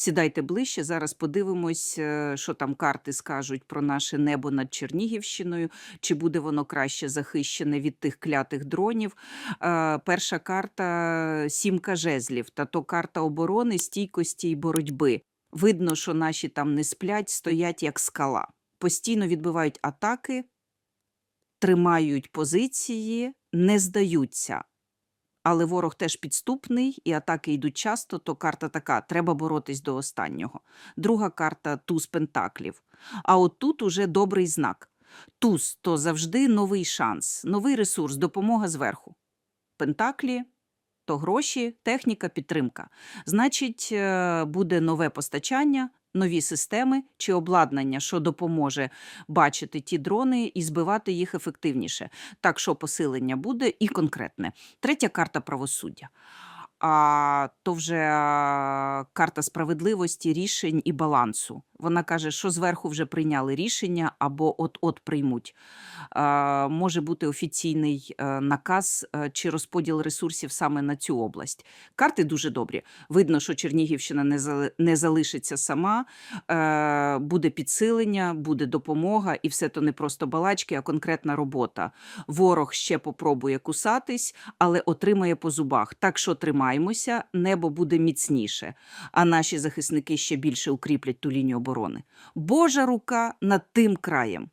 Сідайте ближче. Зараз подивимось, е, що там карти скажуть про наше небо над Чернігівщиною, чи буде воно краще захищене від тих клятих дронів. Е, Перша карта сімка жезлів, та то карта оборони, стійкості і боротьби. Видно, що наші там не сплять, стоять як скала. Постійно відбивають атаки, тримають позиції, не здаються. Але ворог теж підступний, і атаки йдуть часто, то карта така: треба боротись до останнього. Друга карта туз пентаклів. А от тут уже добрий знак. Туз то завжди новий шанс, новий ресурс, допомога зверху. Пентаклі то гроші, техніка, підтримка. Значить, е, буде нове постачання, нові системи чи обладнання, що допоможе бачити ті дрони і збивати їх ефективніше. Так що посилення буде і конкретне. Третя карта правосуддя. А то вже карта справедливості, рішень і балансу. Вона каже, що зверху вже прийняли рішення або от-от приймуть. Може бути офіційний е, наказ е, чи розподіл ресурсів саме на цю область. Карти дуже добрі. Видно, що Чернігівщина не залишиться сама, е, буде підсилення, буде допомога, і все то не просто балачки, а конкретна робота. Ворог ще попробує кусатись, але отримає по зубах. Так що тримаємося, небо буде міцніше, а наші захисники ще більше укріплять ту лінію оборони. Божа рука над тим краєм.